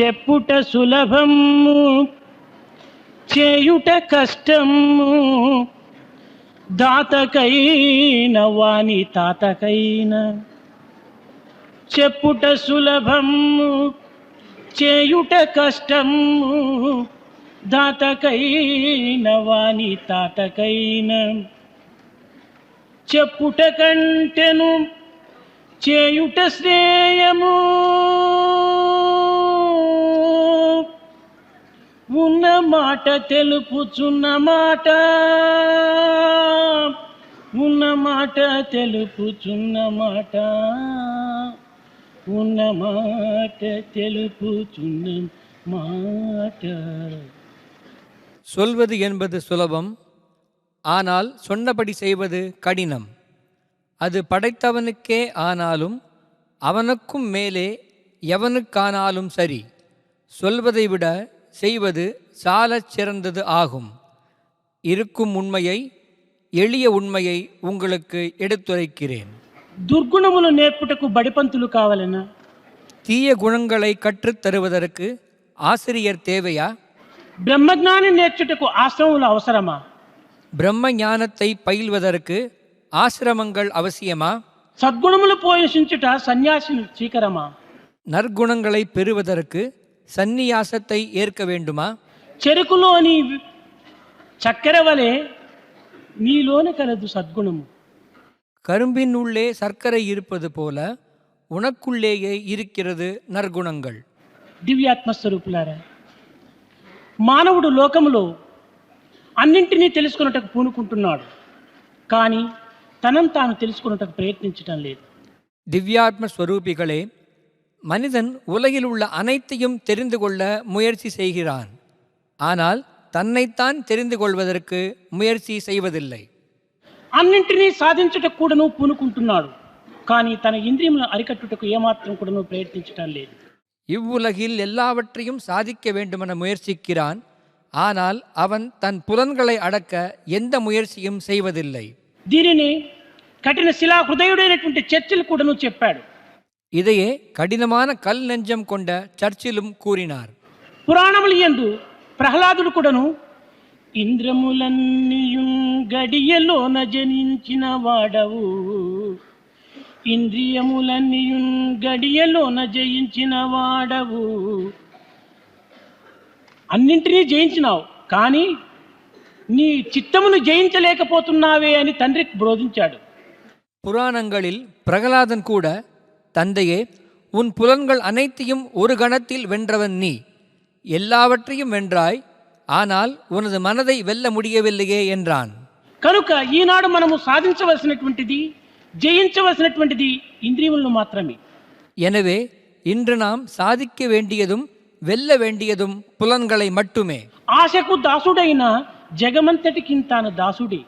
చెప్పుట సులభము చేయుట కష్టము. దాతకైన వాణి తాతకైన చెప్పుట సులభము చేయుట కష్టము. దాతకైన వాణి తాతకైన చెప్పుట కంటెను చేయుట శ్రేయము. ఉన్న మాట తెలుపుచున్న మాట ఉన్న మాట తెలుపుచున్న మాట ఉన్న మాట తెలుపుచున్న మాట சொல்வது என்பது சுலபம் ஆனால் சொன்னபடி செய்வது கடினம் அது படைத்தவனுக்கே ஆனாலும் அவனுக்கும் மேலே எவனுக்கானாலும் சரி சொல்வதை விட செய்வது சாலச் சிறந்தது ஆகும் இருக்கும் உண்மையை எளிய உண்மையை உங்களுக்கு எடுத்துரைக்கிறேன் దుర్గుణములు నేర్పుటకు బడిపంతులు కావాలనా தீய குணங்களை கற்றுத் தருவதற்கு ஆசிரியர் தேவையா బ్రహ్మజ్ఞానం నేర్చుటకు ఆశ్రమములు అవసరమా பிரம்ம ஞானத்தை பயில்வதற்கு ஆசிரமங்கள் அவசியமா సద్గుణములు పోషించుట సన్యాసిని స్వీకరమా நற்குணங்களை பெறுவதற்கு சந்நியாசத்தை ஏற்க வேண்டுமா చెరుకులోని చక్కెర వలె నీలోని కలదు సద్గుణము கரும்பின் உள்ளே சர்க்கரை இருப்பது போல உனக்குள்ளேயே இருக்கிறது நற்குணங்கள் దివ్యాత్మ స్వరూపులారా మానవుడు లోకములో అన్నింటినీ తెలుసుకున్నటకు పూనుకుంటున్నాడు కానీ తనను తాను తెలుసుకున్నటకు ప్రయత్నించటం లేదు திவ்யாத்ம ஸ்வரூபிகளே மனிதன் உலகில் உள்ள அனைத்தையும் தெரிந்து கொள்ள முயற்சி செய்கிறான் ஆனால் தன்னைத்தான் தெரிந்து கொள்வதற்கு முயற்சி செய்வதில்லை అన్నింటినీ సాధించుటకు కూడాను పూనుకుంటున్నాడు కానీ తన ఇంద్రియములను అరికట్టుటకు ఏమాత్రం కూడాను ప్రయత్నించటం లేదు இவ்வுலகில் எல்லாவற்றையும் சாதிக்க வேண்டுமென முயற்சிக்கிறான் ஆனால் அவன் தன் புலன்களை அடக்க எந்த முயற்சியும் செய்வதில்லை దీనిని కఠిన శిలా హృదయుడైనటువంటి చర్చిలు కూడాను చెప్పాడు இதையே கடினமான கல் நெஞ்சம் கொண்ட சர்ச்சிலும் கூறினார் పురాణములు యందు ప్రహ్లాదుడు కూడాను ఇంద్రములన్నీయు గడియలోన జనించిన వాడవు ఇంద్రియములన్నీయు గడియలోన జయించిన వాడవు అన్నింటినీ జయించినావు కానీ నీ చిత్తమును జయించలేకపోతున్నావే అని తండ్రికి బోధించాడు புராணங்களில் பிரகலாதன் கூட தந்தையே உன் புலன்கள் அனைத்தையும் ஒரு கணத்தில் வென்றவன் நீ எல்லாவற்றையும் வென்றாய் ஆனால் உனது மனதை வெல்ல முடியவில்லையே என்றான் కనుక ఈనాడు మనము సాధించవలసినటువంటిది జయించవలసినటువంటిది ఇంద్రియములను మాత్రమే எனவே இன்று நாம் சாதிக்க வேண்டியதும் வெல்ல வேண்டியதும் புலன்களை மட்டுமே ఆశకు దాసుడైన జగమంతటికి తాను దాసుడే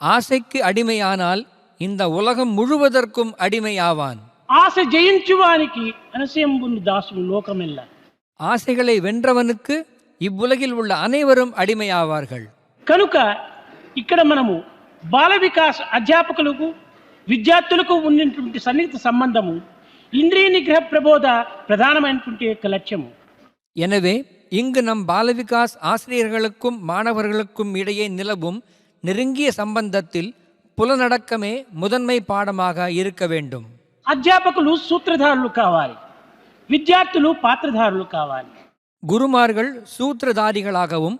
ஆசைக்கு அடிமையானால் இந்த உலகம் முழுவதற்கும் அடிமையாவான் ఆశ జయించువానికి అనసయంబుని దాసుడు లోకమెల్ల ஆசைகளை வென்றவனுக்கு இவ்வுலகில் உள்ள அனைவரும் அடிமையாவார்கள் కనుక ఇక్కడ మనము బాల వికాస్ అధ్యాపకులకు విద్యార్థులకు ఉన్నటువంటి సన్నిహిత సంబంధము ఇంద్రియ నిగ్రహ ప్రబోధ ప్రధానమైనటువంటి యొక్క లక్ష్యము எனவே இங்கு நம் பாலவிகாஸ் ஆசிரியர்களுக்கும் மாணவர்களுக்கும் இடையே நிலவும் நெருங்கிய சம்பந்தத்தில் புலனடக்கமே முதன்மை பாடமாக இருக்க வேண்டும் అధ్యాపకులు సూత్రధారులు కావాలి విద్యార్థులు పాత్రధారులు కావాలి குருமார்கள் சூத்திரதாரிகளாகவும்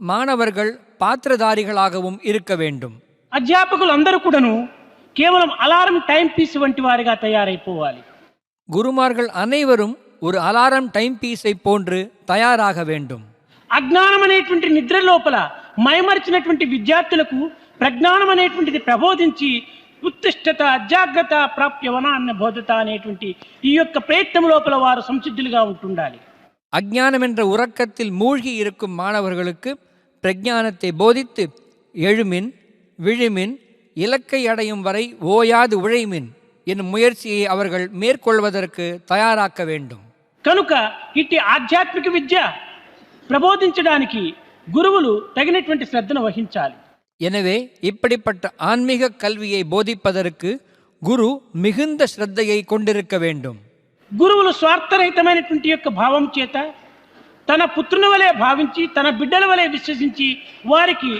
மாணவர்கள் பாத்திரதாரிகளாகவும் இருக்க வேண்டும் అధ్యాపకులు అందరూ కూడాను కేవలం అలారం టైం పీస్ వంటి వారిగా తయారైపోవాలి குருமார்கள் அனைவரும் ஒரு அலாரம் டைம் பீஸை போன்று தயாராக வேண்டும் అజ్ఞానం అనేటువంటి నిద్ర లోపల మైమరిచినటువంటి విద్యార్థులకు ప్రజ్ఞానం అనేటువంటిది ప్రబోధించి ఉత్తిష్టత అజాగ్రత్త ప్రాప్యవన అన్న బోధత అనేటువంటి ఈ యొక్క ప్రయత్నం లోపల వారు సంసిద్ధులుగా ఉంటుండాలి அஞ்ஞானம் என்ற உறக்கத்தில் மூழ்கி இருக்கும் மாணவர்களுக்கு பிரஞானத்தை போதித்து எழுமின் விழுமின் இலக்கை அடையும் வரை ஓயாது உழைமின் என்னும் முயற்சியை அவர்கள் மேற்கொள்வதற்கு தயாராக்க வேண்டும் కనుక ఇట్టి ఆధ్యాత్మిక విద్య ప్రబోధించడానికి గురువులు తగినటువంటి శ్రద్ధను వహించాలి எனவே இப்படிப்பட்ட ஆன்மீக கல்வியை போதிப்பதற்கு குரு மிகுந்த ஸ்ரத்தையை கொண்டிருக்க வேண்டும் గురువులు స్వార్థరహితమైనటువంటి యొక్క భావం చేత తన పుత్రుని వలె భావించి తన బిడ్డల వలె విశ్వసించి వారికి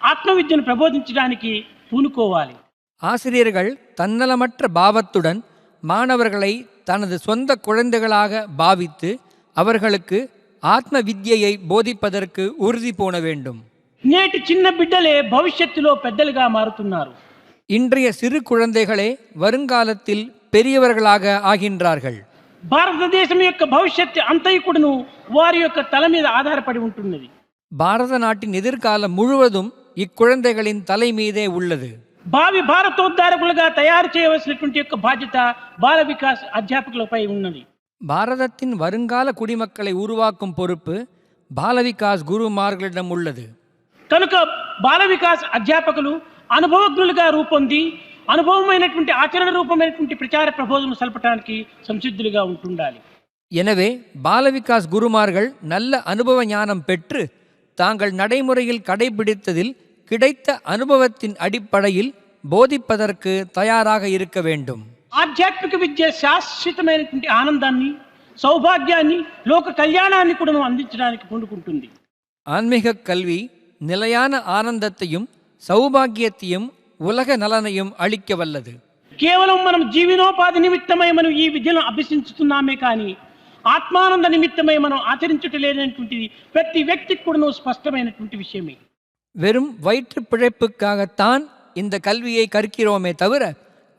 ఆత్మవిద్యను ప్రబోధించడానికి పూనుకోవాలి ஆசிரியர்கள் தன்னலமற்ற பாவத்துடன் மாணவர்களை தனது சொந்த குழந்தைகளாக பாவித்து அவர்களுக்கு ஆத்ம வித்யையை போதிப்பதற்கு உறுதி பூண வேண்டும் నేటి చిన్న బిడ్డలే భవిష్యత్తులో పెద్దలుగా మారుతున్నారు இன்றைய சிறு குழந்தைகளே வருங்காலத்தில் பெரியவர்களாக ஆகின்றார்கள் భారతదేశం యొక్క భవిష్యత్తు అంతైకుడును వారి యొక్క తల మీద ఆధారపడి ఉంటున్నది பாரத நாட்டின் எதிர்காலம் முழுவதும் இக்குழந்தைகளின் தலை மீதே உள்ளது భావి భారతోద్ధారకులుగా తయారు చేయవలసినటువంటి యొక్క బాధ్యత బాల వికాస్ అధ్యాపకులపై ఉన్నది பாரதத்தின் வருங்கால குடிமக்களை உருவாக்கும் பொறுப்பு பாலவிகாஸ் குருமார்களிடம் உள்ளது కనుక బాల వికాస్ అధ్యాపకులు అనుభవజ్ఞులుగా రూపొంది అనుభవమైనటువంటి ఆచరణ రూపమైనటువంటి ప్రచార ప్రబోధనలు సలపటానికి సంసిద్ధులుగా ఉంటుండాలి எனவே பாலவிகாஸ் குருமார்கள் நல்ல அனுபவ ஞானம் பெற்று தாங்கள் நடைமுறையில் கடைபிடித்ததில் கிடைத்த அனுபவத்தின் அடிப்படையில் போதிப்பதற்கு தயாராக இருக்க வேண்டும் ఆధ్యాత్మిక విద్య శాశ్వతమైనటువంటి ఆనందాన్ని సౌభాగ్యాన్ని లోక కళ్యాణాన్ని కూడా అందించడానికి పూనుకుంటుంది ஆன்மீக கல்வி நிலையான ஆனந்தத்தையும் சௌபாகியத்தையும் உலக நலனையும் அளிக்க வல்லது కేవలం మనం జీవనోపాధి నిమిత్తమై మనం ఈ విద్యను అభ్యసించుతున్నామే కానీ ఆత్మానంద నిమిత్తమై మనం ఆచరించటలేనటువంటిది ప్రతి వ్యక్తికి కూడా స్పష్టమైనటువంటి విషయమే வெறும் வயிற்று பிழைப்புக்காகத்தான் இந்த கல்வியை கற்கிறோமே தவிர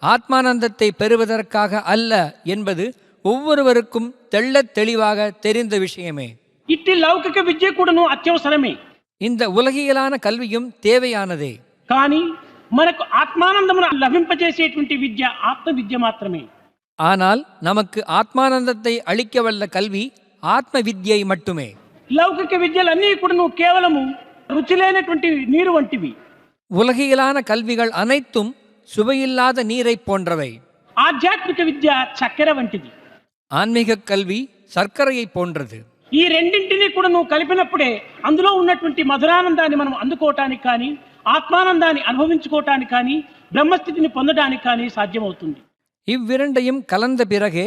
ஆத்மானந்தத்தை பெறுவதற்காக அல்ல என்பது ஒவ்வொருவருக்கும் தெள்ளத் தெளிவாக தெரிந்த விஷயமே ఇట్టి లౌకిక విద్య కూడాను అత్యవసరమే இந்த உலகியலான கல்வியும் தேவையானதே కానీ మనకు ఆత్మానందమును లభింపజేసేటువంటి విద్య ఆత్మ విద్య మాత్రమే ஆனால் நமக்கு ஆத்மானந்தத்தை அளிக்க வல்ல கல்வி ஆத்ம வித்யை மட்டுமே లౌకిక విద్యలన్నీ కూడాను కేవలము రుచి లేనటువంటి నీరు వంటివి உலகியலான கல்விகள் அனைத்தும் சுவையில்லாத நீரைப் போன்றவை ఆధ్యాత్మిక విద్య చక్కెర వంటిది ஆன்மீக கல்வி சர்க்கரையைப் போன்றது ఈ రెండింటినీ కూడా నువ్వు కలిపినప్పుడే అందులో ఉన్నటువంటి మధురానందాన్ని మనం అందుకోవటానికి కానీ ఆత్మానందాన్ని అనుభవించుకోవటానికి కానీ బ్రహ్మస్థితిని పొందడానికి కానీ సాధ్యమవుతుంది இவ்விரண்டையும் கலந்த பிறகே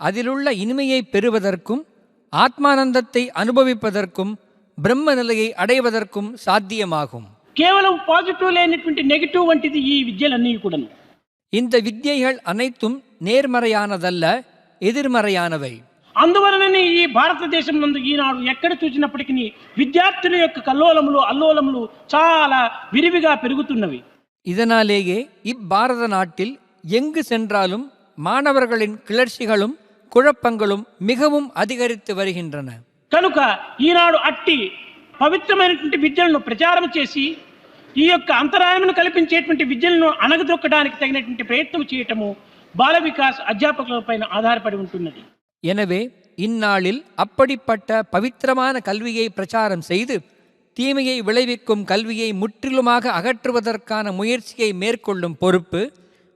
அதிலுள்ள இனிமையை பெறுவதற்கும் ஆத்மானந்தத்தை அனுபவிப்பதற்கும் பிரம்ம நிலையை அடைவதற்கும் சாத்தியமாகும் కేవలం పాజిటివ్ లేనటువంటి నెగిటివ్ వంటిది ఈ విద్యలన్నీ కూడాను இந்த வித்யைகள் அனைத்தும் நேர்மறையானதல்ல எதிர்மறையானவை అందువలననే ఈ భారతదేశం నందు ఈనాడు ఎక్కడ చూసినప్పటికీ విద్యార్థుల యొక్క కల్లోలములు అల్లోలములు చాలా విరివిగా పెరుగుతున్నవి இதனாலேயே இப்பாரத நாட்டில் எங்கு சென்றாலும் மாணவர்களின் கிளர்ச்சிகளும் குழப்பங்களும் மிகவும் அதிகரித்து வருகின்றன కనుక ఈనాడు అట్టి పవిత్రమైనటువంటి విద్యలను ప్రచారం చేసి ఈ యొక్క అంతరాయమును కల్పించేటువంటి విద్యలను అణగదొక్కడానికి తగినటువంటి ప్రయత్నం చేయటము బాల వికాస్ అధ్యాపకులపైన ఆధారపడి ఉంటున్నది எனவே இந்நாளில் அப்படிப்பட்ட பவித்திரமான கல்வியை பிரச்சாரம் செய்து தீமையை விளைவிக்கும் கல்வியை முற்றிலுமாக அகற்றுவதற்கான முயற்சியை மேற்கொள்ளும் பொறுப்பு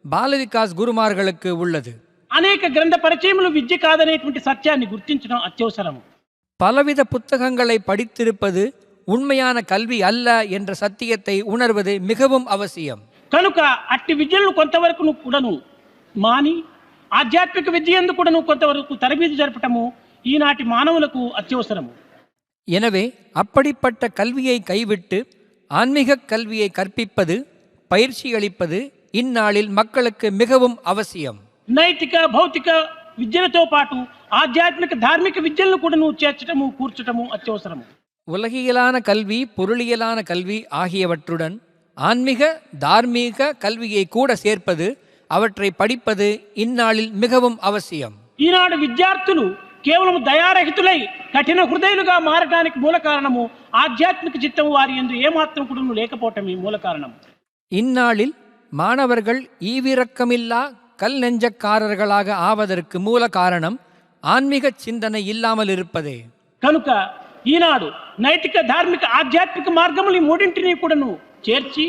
பாலவிகாஸ் குருமார்களுக்கு உள்ளது అనేక గ్రంథ పరిచయములు విద్య కాదనేటువంటి సత్యాన్ని గుర్తించడం అత్యవసరము பலவித புத்தகங்களை படித்திருப்பது உண்மையான கல்வி அல்ல என்ற சத்தியத்தை உணர்வது மிகவும் அவசியம் కనుక అట్టి విద్యలను కొంతవరకు నువ్వు కూడాను మాని ఆధ్యాత్మిక విద్య ఎందు కూడాను కొంతవరకు తరబీదు జరపటము ఈనాటి మానవులకు అత్యవసరము எனவே அப்படிப்பட்ட கல்வியை கைவிட்டு ஆன்மீக கல்வியை கற்பிப்பது பயிற்சி அளிப்பது இந்நாளில் மக்களுக்கு மிகவும் அவசியம் నైతిక భౌతిక విద్యలతో పాటు ఆధ్యాత్మిక ధార్మిక విద్యలను కూడా నువ్వు చేర్చటము కూర్చటము అత్యవసరము உலகியலான கல்வி பொருளியலான கல்வி ஆகியவற்றுடன் ஆன்மீக தார்மீக கல்வியை கூட சேர்ப்பது அவற்றை படிப்பது இந்நாளில் மிகவும் அவசியம் ఈనాడు విద్యార్థులు కేవలం దయారహితులై కఠిన హృదయులుగా మారడానికి మూల కారణము ఆధ్యాత్మిక చిత్తము వారి ఎందు ఏమాత్రం కూడా లేకపోవటమే మూల కారణం இந்நாளில் மாணவர்கள் ஈவிரக்கமில்லா கல் நெஞ்சக்காரர்களாக ஆவதற்கு மூல காரணம் ஆன்மீக சிந்தனை இல்லாமல் இருப்பதே కనుక ఈనాడు నైతిక ధార్మిక ఆధ్యాత్మిక మార్గములు ఈ మూడింటిని కూడాను చేర్చి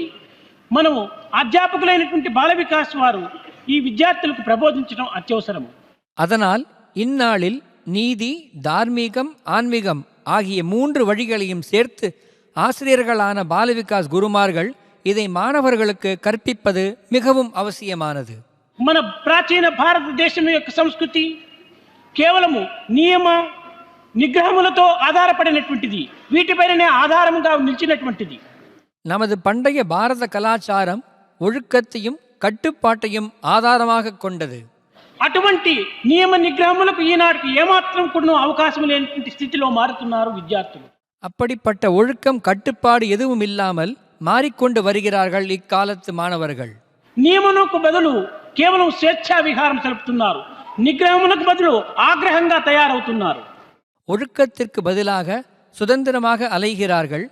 మనము అధ్యాపకులైనటువంటి బాల వికాస్ వారు ఈ విద్యార్థులకు ప్రబోధించడం అత్యవసరము அதனால் இந்நாளில் நீதி தார்மீகம் ஆன்மீகம் ஆகிய மூன்று வழிகளையும் சேர்த்து ஆசிரியர்களான பாலவிகாஸ் குருமார்கள் இதை மாணவர்களுக்கு கற்பிப்பது மிகவும் அவசியமானது మన ప్రాచీన భారతదేశం యొక్క సంస్కృతి కేవలము నియమ నిగ్రహములతో ఆధారపడినటువంటిది వీటిపైననే ఆధారముగా నిలిచినటువంటిది நமது பண்டைய பாரத கலாச்சாரம் ஒழுக்கத்தையும் கட்டுப்பாட்டையும் ஆதாரமாக கொண்டது అటువంటి నియమ నిగ్రహములకు ఈనాటికి ఏమాత్రం కూడా అవకాశం లేనటువంటి స్థితిలో మారుతున్నారు విద్యార్థులు அப்படிப்பட்ட ஒழுக்கம் கட்டுப்பாடு எதுவும் இல்லாமல் மாறிக்கொண்டு வருகிறார்கள் இக்காலத்து மாணவர்கள் నియమమునకు బదులు కేవలం స్వేచ్ఛా విహారం తెలుపుతున్నారు నిగ్రహమునకు బదులు ఆగ్రహంగా తయారవుతున్నారు ஒழுக்கத்திற்கு பதிலாக சுதந்திரமாக அலைகிறார்கள்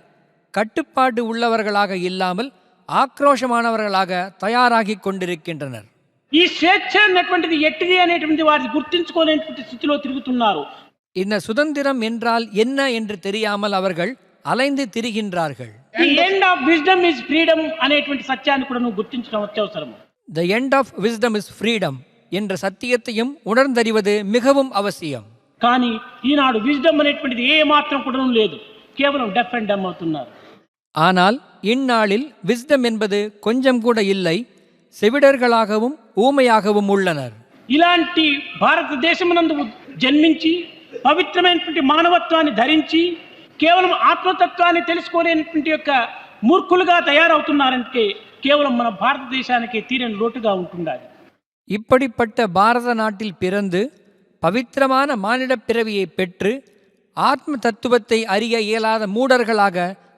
கட்டுப்பாடு உள்ளவர்களாக இல்லாமல் ఆక్రోషమానవర్గలాగా తయారాగి కొండిరిక్కింటున్నారు ఈ స్వేచ్ఛ అన్నటువంటిది ఎట్టిది అనేటువంటి వారిని గుర్తించుకోలేనటువంటి స్థితిలో తిరుగుతున్నారు இந்த சுதந்திரம் என்றால் என்ன என்று தெரியாமல் அவர்கள் అలైంది తిరిగిన్రార్గల్ the end of wisdom is freedom అనేటువంటి సత్యాన్ని కూడా నువ్వు గుర్తించడం అత్యవసరం the end of wisdom is freedom என்ற சத்தியத்தையும் உணர்ந்தறிவது மிகவும் அவசியம் కానీ ఈనాడు విజ్డమ్ అనేటువంటిది ఏ మాత్రం కూడా లేదు కేవలం డెఫ్ అండ్ డమ్ అవుతున్నారు ஆனால் இந்நாளில் விஸ்டம் என்பது கொஞ்சம் கூட இல்லை செவிடர்களாகவும் ஊமையாகவும் உள்ளனர் ఇలాంటి భారతదేశమునందు జన్మించి పవిత్రమైనటువంటి మానవత్వాన్ని ధరించి కేవలం ఆత్మతత్వాన్ని తెలుసుకోలేనటువంటి యొక్క మూర్ఖులుగా తయారవుతున్నారంటే కేవలం మన భారతదేశానికి తీరని లోటుగా ఉంటుండాలి இப்படிப்பட்ட பாரத நாட்டில் பிறந்து பவித்திரமான மானிடப் பிறவியை பெற்று ஆத்ம தத்துவத்தை அறிய இயலாத மூடர்களாக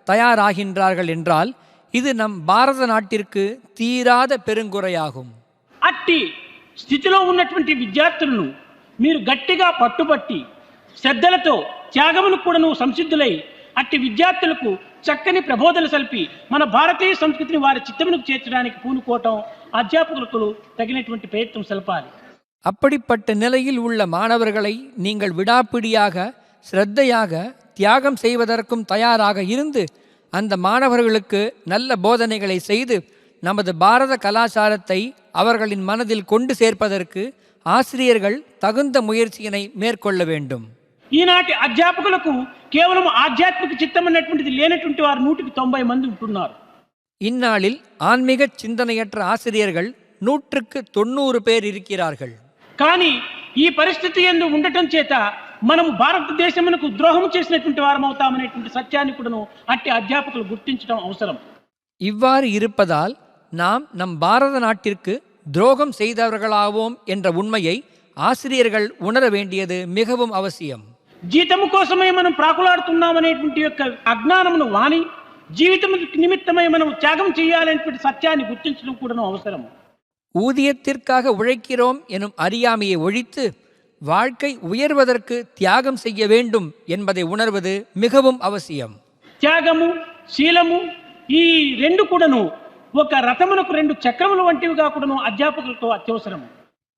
தயாராகின்றார்கள் என்றால் இது நம் பாரத நாட்டிற்கு தீராத பெருங்குறையாகும் అట్టి స్థితిలో ఉన్నటువంటి విద్యార్థులను మీరు గట్టిగా పట్టుబట్టి శ్రద్ధలతో త్యాగమును కూడాను సంసిద్ధులై అట్టి విద్యార్థులకు చక్కని ప్రబోధనలు సల్పి మన భారతీయ సంస్కృతిని వారి చిత్తమునకు చేర్చడానికి పూనుకోవటం అధ్యాపకులకు తగినటువంటి ప్రయత్నం సలపాలి அப்படிப்பட்ட நிலையில் உள்ள மாணவர்களை நீங்கள் விடாப்பிடியாக ஸ்ரத்தையாக தியாகம் செய்வதற்கும் தயாராக இருந்து அந்த மாணவர்களுக்கு நல்ல போதனைகளை செய்து நமது பாரத கலாச்சாரத்தை அவர்களின் மனதில் கொண்டு சேர்ப்பதற்கு ஆசிரியர்கள் தகுந்த முயற்சியினை மேற்கொள்ள வேண்டும் ఈనాటి అధ్యాపకులకు కేవలం ఆధ్యాత్మిక చిత్తం అన్నటువంటిది లేనటువంటి వారు నూటికి తొంభై మంది ఉంటున్నారు இந்நாளில் ஆன்மீக சிந்தனையற்ற ஆசிரியர்கள் நூற்றுக்கு தொண்ணூறு பேர் இருக்கிறார்கள் కానీ ఈ పరిస్థితి ఎందు ఉండటం చేత మనం భారతదేశమునకు ద్రోహం చేసినటువంటి వారం అవుతామనేటువంటి సత్యాన్ని కూడాను అట్టి అధ్యాపకులు గుర్తించడం అవసరం இவ்வாறு இருப்பதால் நாம் நம் பாரத நாட்டிற்கு துரோகம் செய்தவர்களாவோம் என்ற உண்மையை ஆசிரியர்கள் உணர வேண்டியது மிகவும் அவசியம் జీతము కోసమే మనం ప్రాకులాడుతున్నామనేటువంటి యొక్క అజ్ఞానమును వాని జీవితం నిమిత్తమై మనం త్యాగం చేయాలనేటువంటి సత్యాన్ని గుర్తించడం కూడాను అవసరం ஊதியத்திற்காக உழைக்கிறோம் எனும் அறியாமையை ஒழித்து வாழ்க்கை உயர்வதற்கு தியாகம் செய்ய வேண்டும் என்பதை உணர்வது மிகவும் அவசியம் త్యాగము శీలము ఈ రెండు కూడాను ఒక రథమునకు రెండు చక్రములు వంటివిగా కూడాను అధ్యాపకులతో అత్యవసరం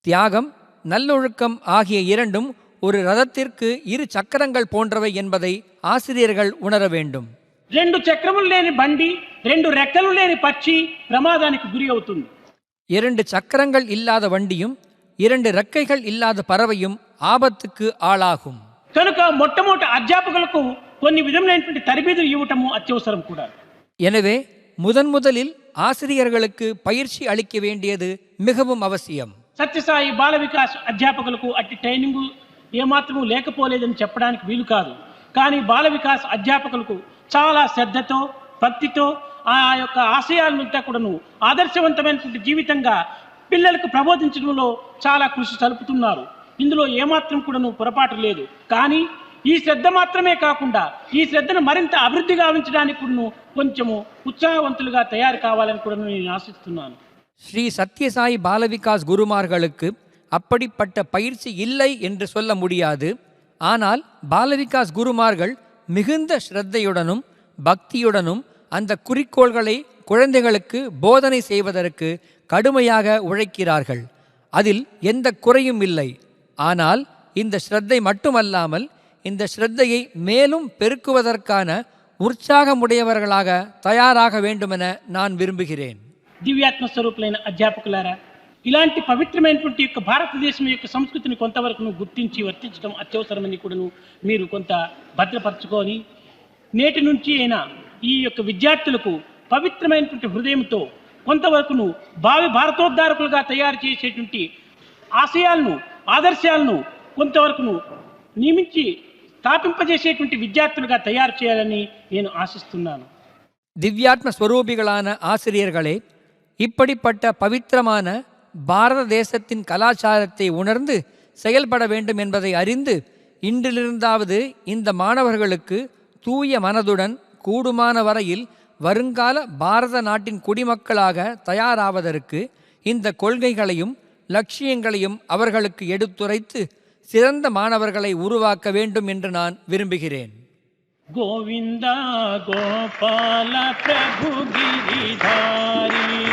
தியாகம் நல்லொழுக்கம் ஆகிய இரண்டும் ஒரு ரதத்திற்கு இரு சக்கரங்கள் போன்றவை என்பதை ஆசிரியர்கள் உணர வேண்டும் రెండు చక్రములు లేని బండి రెండు రెక్కలు లేని పక్షి ప్రమాదానికి గురి అవుతుంది இரண்டு சக்கரங்கள் இல்லாத வண்டியும் இரண்டு ரெக்கைகள் இல்லாத பறவையும் ஆபத்துக்கு ஆளாகும் కనుక మొట్టమొదటి అధ్యాపకులకు కొన్ని విధములైనటువంటి తరబీదులు ఇవ్వటము అత్యవసరం కూడా எனவே முதன் முதலில் ஆசிரியர்களுக்கு பயிற்சி அளிக்க வேண்டியது மிகவும் அவசியம் సత్యసాయి బాల వికాస్ అధ్యాపకులకు అట్టి ట్రైనింగ్ ఏమాత్రము లేకపోలేదని చెప్పడానికి వీలు కాదు కానీ బాల వికాస్ అధ్యాపకులకు చాలా శ్రద్ధతో భక్తితో ఆ యొక్క ఆశయాలంతా కూడాను ఆదర్శవంతమైనటువంటి జీవితంగా పిల్లలకు ప్రబోధించడంలో చాలా కృషి సలుపుతున్నారు ఇందులో ఏమాత్రం కూడాను పొరపాటు లేదు కానీ ఈ శ్రద్ధ మాత్రమే కాకుండా ఈ శ్రద్ధను మరింత అభివృద్ధి గావించడానికి కూడాను కొంచెము ఉత్సాహవంతులుగా తయారు కావాలని కూడా నేను ఆశిస్తున్నాను ஸ்ரீ சத்யசாய் பாலவிகாஸ் குருமார்களுக்கு அப்படிப்பட்ட பயிற்சி இல்லை என்று சொல்ல முடியாது ஆனால் பாலவிகாஸ் குருமார்கள் மிகுந்த ஸ்ரத்தையுடனும் பக்தியுடனும் அந்த குறிக்கோள்களை குழந்தைகளுக்கு போதனை செய்வதற்கு கடுமையாக உழைக்கிறார்கள் அதில் எந்த குறையும் இல்லை ஆனால் இந்த ஸ்ரத்தை மட்டுமல்லாமல் இந்த ஸ்ரத்தையை மேலும் பெருக்குவதற்கான உற்சாகமுடையவர்களாக தயாராக வேண்டுமென நான் விரும்புகிறேன் దివ్యాత్మ స్వరూపులైన అధ్యాపకులారా ఇలాంటి పవిత్రమైనటువంటి యొక్క భారతదేశం యొక్క సంస్కృతిని కొంతవరకు గుర్తించి వర్తించడం అత్యవసరమని కూడాను మీరు కొంత భద్రపరచుకొని నేటి నుంచి అయినా ఈ యొక్క విద్యార్థులకు పవిత్రమైనటువంటి హృదయంతో కొంతవరకును భావి భారతోద్ధారకులుగా తయారు చేసేటువంటి ఆశయాలను ఆదర్శాలను కొంతవరకు నియమించి స్థాపింపజేసేటువంటి విద్యార్థులుగా తయారు చేయాలని నేను ఆశిస్తున్నాను திவ்யாத்ம ஸ்வரூபிகளான ஆசிரியர்களே இப்படிப்பட்ட பவித்திரமான பாரத தேசத்தின் கலாச்சாரத்தை உணர்ந்து செயல்பட வேண்டும் என்பதை அறிந்து இன்றிலிருந்தாவது இந்த மாணவர்களுக்கு தூய மனதுடன் கூடுமான வரையில் வருங்கால பாரத நாட்டின் குடிமக்களாக தயாராவதற்கு இந்த கொள்கைகளையும் லட்சியங்களையும் அவர்களுக்கு எடுத்துரைத்து சிறந்த மாணவர்களை உருவாக்க வேண்டும் என்று நான் விரும்புகிறேன். கோவிந்தா கோபால பிரபு கிரிதாரி.